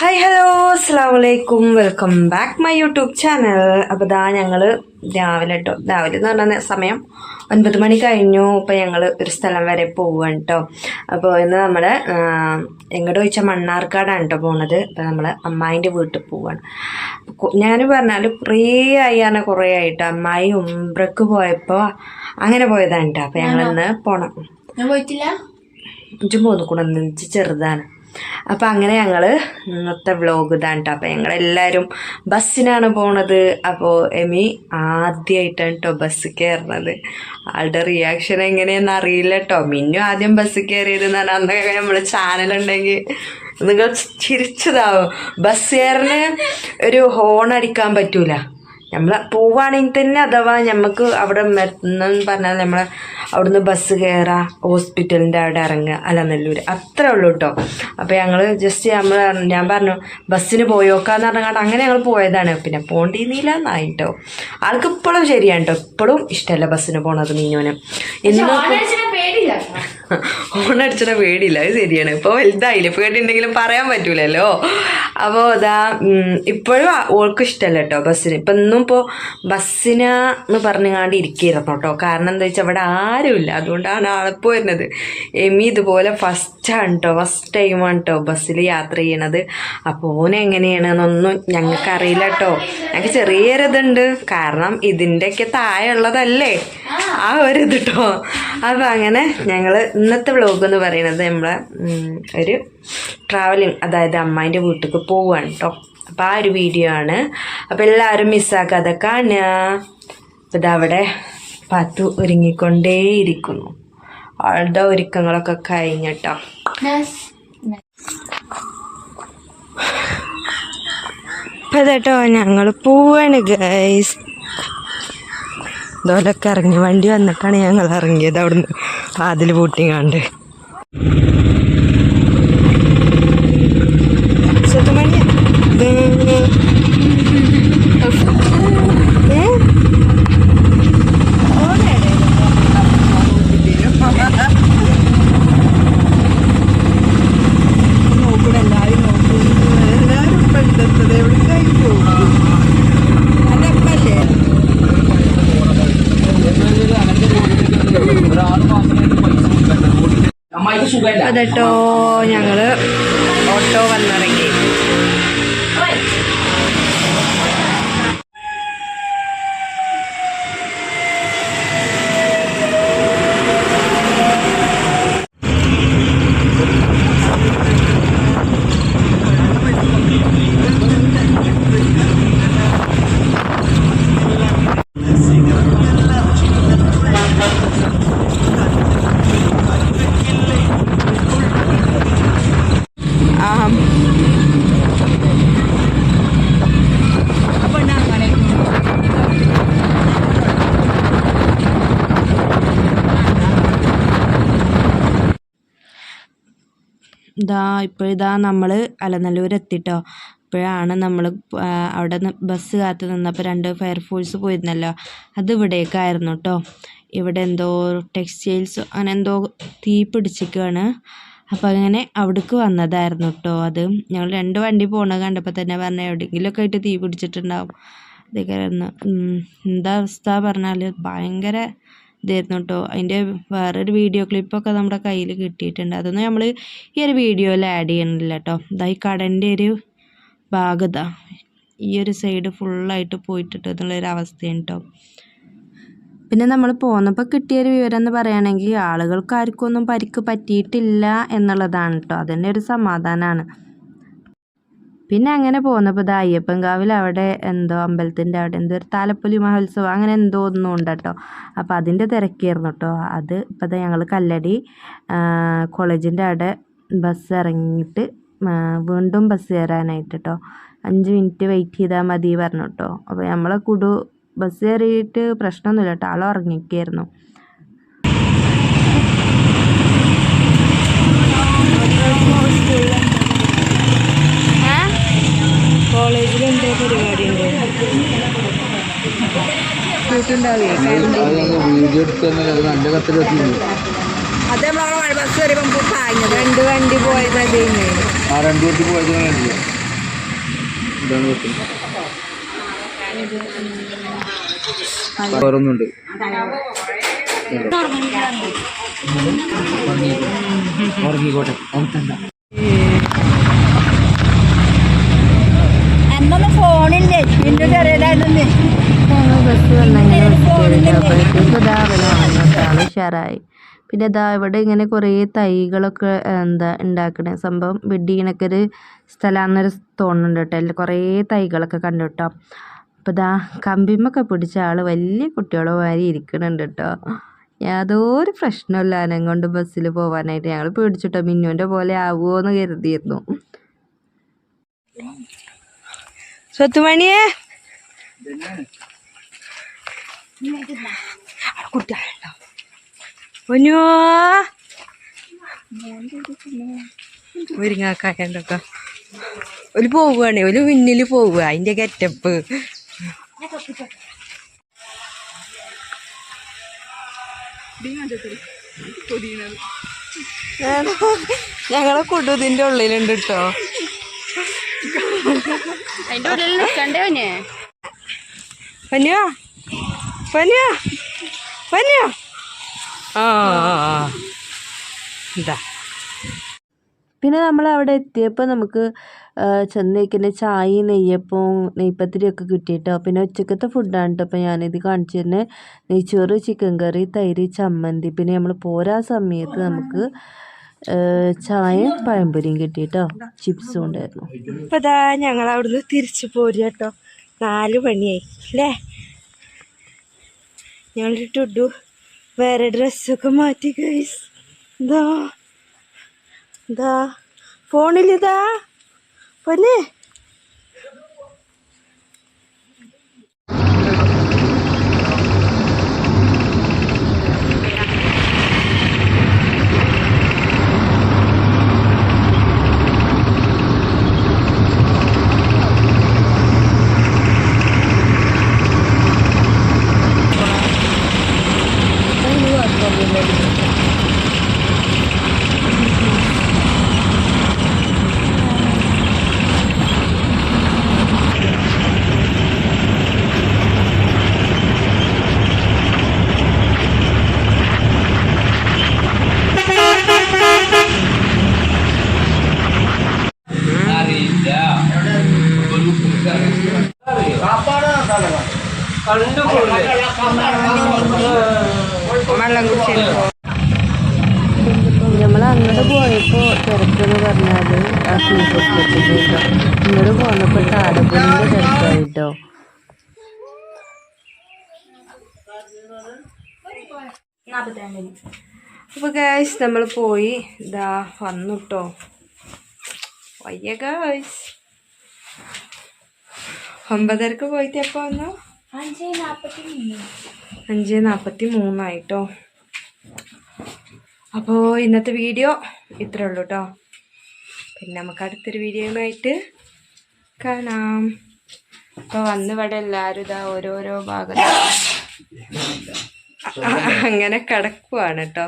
Hi hello അസ്സാം വലൈക്കും welcome back my YouTube channel അപ്പോൾ ഇതാ ഞങ്ങൾ രാവിലെ കേട്ടോ രാവിലെ എന്ന് പറഞ്ഞ സമയം ഒൻപത് മണി കഴിഞ്ഞു. ഇപ്പോൾ ഞങ്ങൾ ഒരു സ്ഥലം വരെ പോവുകയാണ് കേട്ടോ അപ്പോൾ ഇന്ന് നമ്മൾ എങ്ങോട്ട് ചോദിച്ചാൽ മണ്ണാർക്കാടാണ് കേട്ടോ പോണത്. അപ്പോൾ നമ്മൾ അമ്മായിന്റെ വീട്ടിൽ പോവുകയാണ് ഞാൻ പറഞ്ഞാൽ കുറേ ആയി പറഞ്ഞാൽ കുറേ ആയിട്ട്. അമ്മായി ഉംബ്രക്ക് പോയപ്പോൾ അങ്ങനെ പോയതാണ് കേട്ടോ അപ്പോൾ ഞങ്ങളിന്ന് പോണം. ഞാൻ പോയിട്ടില്ല. ഇഞ്ചും പോന്നു. കൂടെ ചെറുതാണ്. അപ്പം അങ്ങനെ ഞങ്ങൾ ഇന്നത്തെ വ്ളോഗ് ഇതാണ് കേട്ടോ അപ്പം ഞങ്ങളെല്ലാവരും ബസ്സിനാണ് പോണത്. അപ്പോൾ എമി ആദ്യമായിട്ടാണ് കേട്ടോ ബസ് കയറുന്നത് ആളുടെ റിയാക്ഷൻ എങ്ങനെയെന്ന് അറിയില്ല കേട്ടോ മിന്നു ആദ്യം ബസ് കയറിയത് എന്നാണ് അന്നൊക്കെ നമ്മൾ ചാനലുണ്ടെങ്കിൽ നിങ്ങൾ ചിരിച്ചതാവും. ബസ് കയറിന് ഒരു ഹോൺ അടിക്കാൻ പറ്റൂല. നമ്മൾ പോവുകയാണെങ്കിൽ തന്നെ അഥവാ നമുക്ക് അവിടെ എത്തുന്നെന്ന് പറഞ്ഞാൽ നമ്മൾ അവിടുന്ന് ബസ് കയറുക ഹോസ്പിറ്റലിന്റെ അവിടെ ഇറങ്ങുക അല്ല നെല്ലൂർ അത്രേ ഉള്ളൂ കേട്ടോ അപ്പോൾ ഞങ്ങൾ ജസ്റ്റ് നമ്മൾ ഞാൻ പറഞ്ഞു ബസ്സിന് പോയോക്കാന്ന് പറഞ്ഞാൽ അങ്ങനെ ഞങ്ങൾ പോയതാണ്. പിന്നെ പോണ്ടിന്നില്ല എന്നായിട്ടോ ആൾക്ക് ഇപ്പോഴും ശരിയാണ് കേട്ടോ ഇപ്പോഴും ഇഷ്ടമല്ല ബസ്സിന് പോണത് മീനോന് എന്നും പേടിയില്ല ഓണടിച്ചിട്ട് പേടിയില്ല അത് ശരിയാണ്. ഇപ്പോൾ വലുതായില്ലേ പേടിയുണ്ടെങ്കിലും പറയാൻ പറ്റൂലല്ലോ. അപ്പോൾ അതാ ഇപ്പോഴും ഓൾക്ക് ഇഷ്ടമല്ല കേട്ടോ ബസ്സിന്. ഇപ്പം ഇന്നും ഇപ്പോൾ ബസ്സിന് എന്ന് പറഞ്ഞുകൊണ്ട് ഇരിക്കുകയായിരുന്നു കേട്ടോ കാരണം എന്താ വെച്ചാൽ അവിടെ ആരുമില്ല. അതുകൊണ്ടാണ് ആളിപ്പോൾ വരുന്നത്. എമി ഇതുപോലെ ഫസ്റ്റാണ് കേട്ടോ ഫസ്റ്റ് ടൈമാണ് കേട്ടോ ബസ്സിൽ യാത്ര ചെയ്യണത്. അപ്പോൾ ഞങ്ങൾക്ക് അറിയില്ല കേട്ടോ ഞങ്ങൾക്ക് ചെറിയൊരിതുണ്ട്. കാരണം ഇതിന്റെയൊക്കെ താഴെ ഉള്ളതല്ലേ ആ ഒരു ഇത് കേട്ടോ അപ്പോൾ അങ്ങനെ ഞങ്ങൾ ഇന്നത്തെ വ്ലോഗ് എന്ന് പറയുന്നത് നമ്മളെ ഒരു ട്രാവലിംഗ് അതായത് അമ്മായിന്റെ വീട്ടിലേക്ക് പോവുകയാണ് കേട്ടോ അപ്പോൾ ആ ഒരു വീഡിയോ ആണ്. അപ്പോൾ എല്ലാവരും മിസ്സാക്കാതെ കാണുക. അപ്പോൾ ഇതവിടെ പത്തു ഒരുങ്ങിക്കൊണ്ടേയിരിക്കുന്നു. ആളുടെ ഒരുക്കങ്ങളൊക്കെ കഴിഞ്ഞിട്ടോ അപ്പം ഇതേട്ടോ ഞങ്ങൾ പോവാണ് ഗൈസ് ഇതോലൊക്കെ ഇറങ്ങി. വണ്ടി വന്നിട്ടാണ് ഞങ്ങൾ ഇറങ്ങിയത് അവിടുന്ന്. വാതിൽ പൂട്ടിങ്ങാണ്ട്. അതെട്ടോ ഞങ്ങൾ ഓട്ടോ വന്നിറങ്ങി. ഇതാ ഇപ്പോഴിതാ നമ്മൾ അലനല്ലൂർ എത്തിട്ടോ. ഇപ്പോഴാണ് നമ്മൾ അവിടെ ബസ് കാത്ത് നിന്നപ്പോൾ രണ്ട് ഫയർഫോഴ്സ് പോയിരുന്നല്ലോ. അത് ഇവിടേക്കായിരുന്നു കേട്ടോ ഇവിടെ എന്തോ ടെക്സ്റ്റൈൽസ് അങ്ങനെ എന്തോ തീ പിടിച്ചിരിക്കുകയാണ് അപ്പോൾ അങ്ങനെ അവിടേക്ക് വന്നതായിരുന്നു കേട്ടോ അത്. ഞങ്ങൾ രണ്ട് വണ്ടി പോകുന്നത് കണ്ടപ്പോൾ തന്നെ പറഞ്ഞ എവിടെയെങ്കിലുമൊക്കെ ആയിട്ട് തീ പിടിച്ചിട്ടുണ്ടാവും. ആയിരുന്നു. എന്താ അവസ്ഥ പറഞ്ഞാൽ ഭയങ്കര ഇതായിരുന്നു കേട്ടോ അതിന്റെ വേറൊരു വീഡിയോ ക്ലിപ്പൊക്കെ നമ്മുടെ കയ്യിൽ കിട്ടിയിട്ടുണ്ട്. അതൊന്നും നമ്മൾ ഈ ഒരു വീഡിയോയിൽ ആഡ് ചെയ്യണില്ല കേട്ടോ ഇതാ ഈ കടന്റെ ഒരു ഭാഗത ഈ ഒരു സൈഡ് ഫുള്ളായിട്ട് പോയിട്ടിട്ട് എന്നുള്ളൊരു അവസ്ഥയാണ് കേട്ടോ പിന്നെ നമ്മൾ പോന്നപ്പോൾ കിട്ടിയൊരു വിവരം എന്ന് പറയുകയാണെങ്കിൽ ആളുകൾക്ക് ആർക്കും ഒന്നും പരിക്ക് പറ്റിയിട്ടില്ല എന്നുള്ളതാണ് കേട്ടോ അതിന്റെ ഒരു സമാധാനമാണ് പിന്നെ അങ്ങനെ പോന്നപ്പോൾ ഇത് അയ്യപ്പൻകാവിൽ അവിടെ എന്തോ അമ്പലത്തിന്റെ അവിടെ എന്തോ ഒരു താലപ്പൊലി മഹോത്സവം അങ്ങനെ എന്തോ ഒന്നും ഉണ്ട് കേട്ടോ അപ്പോൾ അതിന്റെ തിരക്കായിരുന്നു കേട്ടോ അത് ഇപ്പോൾ ഞങ്ങൾ കല്ലടി കോളേജിന്റെ അവിടെ ബസ് ഇറങ്ങിയിട്ട് വീണ്ടും ബസ് കയറാനായിട്ട് കേട്ടോ അഞ്ച് മിനിറ്റ് വെയിറ്റ് ചെയ്താൽ മതി പറഞ്ഞു കേട്ടോ അപ്പോൾ നമ്മളെ കുടു ബസ് കയറിയിട്ട് പ്രശ്നമൊന്നുമില്ല കേട്ടോ ആൾ ഉറങ്ങിക്കായിരുന്നു കോളേജിൽ എന്തോ പരിപാടി ഉണ്ട് വീഡിയോ എടുത്ത് തന്നെ അത് രണ്ട് വണ്ടി ആ രണ്ട് വണ്ടി ഇതാണ് ഫോണില്ലേ? നിന്റെ ചെറിയതായിരുന്നു ഉഷാറായി പിന്നെ ഇതാ ഇവിടെ ഇങ്ങനെ കുറേ തൈകളൊക്കെ എന്താ ഉണ്ടാക്കണ. സംഭവം ചെയ്യണൊക്കെ ഒരു സ്ഥലമാണെന്നൊരു തോന്നുന്നുണ്ട് കേട്ടോ. കുറേ തൈകളൊക്കെ കണ്ടു കേട്ടോ അപ്പോൾ ഇതാ കമ്പിമൊക്കെ പിടിച്ച ആൾ വലിയ കുട്ടികളെ മാതിരി ഇരിക്കണുണ്ട് കേട്ടോ. യാതൊരു പ്രശ്നമില്ല അനങ്ങൊണ്ട് ബസ്സിൽ പോകാനായിട്ട് ഞങ്ങൾ പേടിച്ചിട്ടോ മിന്നുവിന്റെ പോലെ ആവുമോ എന്ന് കരുതിയിരുന്നു. സ്വത്തുമണിയേ കുട്ടികളുണ്ടോ മുരിങ്ങാക്കായണ്ടോ ഒരു പോവുകയാണെ ഒരു മുന്നിൽ പോവുക അതിന്റെ ഗെറ്റപ്പ്. ഞങ്ങളെ കൊടുതിന്റെ ഉള്ളിലുണ്ട് കേട്ടോ അതിന്റെ ഉള്ളിൽ നിൽക്കണ്ടേ പനിയോ പനിയോ പനിയോ ആ എന്താ പിന്നെ നമ്മൾ അവിടെ എത്തിയപ്പോൾ നമുക്ക് ചെന്നേക്കിന്റെ ചായ നെയ്യപ്പവും നെയ്പ്പത്തിരിയൊക്കെ കിട്ടിയിട്ടോ. പിന്നെ ഉച്ചക്കത്തെ ഫുഡാണ് കേട്ടോ അപ്പോൾ ഞാനിത് കാണിച്ചു തന്നെ നെയ്ച്ചോറ് ചിക്കൻ കറി തൈര് ചമ്മന്തി. പിന്നെ നമ്മൾ പോരാ സമയത്ത് നമുക്ക് ചായയും പഴംപൊരിയും കിട്ടിയിട്ടോ ചിപ്സും ഉണ്ടായിരുന്നു. അപ്പോൾ ഇതാ ഞങ്ങൾ അവിടുന്ന് തിരിച്ചു പോരുക കേട്ടോ. നാല് മണിയായി അല്ലേ? ഞങ്ങളിട്ടു വേറെ ഡ്രസ്സൊക്കെ മാറ്റി ഗൈസ് എന്താ? എന്താ? ഫോണിലിതാ? പൊന്നെ? നമ്മൾ അങ്ങോട്ട് പോയപ്പോൾ തിരക്കെന്ന് പറഞ്ഞാൽ ആ സൂപ്പർ കേട്ടോ ഇങ്ങോട്ട് പോന്നപ്പോൾ താലപ്പൊലിന്റെ തിരക്കായിട്ടോ അപ്പോൾ ഗായ്സ് നമ്മൾ പോയി. ഇതാ വന്നു കേട്ടോ വയ്യ ഗായ്സ് ഒമ്പതരക്ക് പോയിട്ട് എപ്പോൾ വന്നു? അഞ്ച് നാൽപ്പത്തി മൂന്നായിട്ടോ? അപ്പോൾ ഇന്നത്തെ വീഡിയോ ഇത്രേ ഉള്ളൂ കേട്ടോ പിന്നെ നമുക്ക് അടുത്തൊരു വീഡിയോയുമായിട്ട് കാണാം. അപ്പോൾ വന്ന് ഇവിടെ എല്ലാവരും ഇതാ ഓരോരോ ഭാഗത്ത് അങ്ങനെ കിടക്കുവാണ് കേട്ടോ.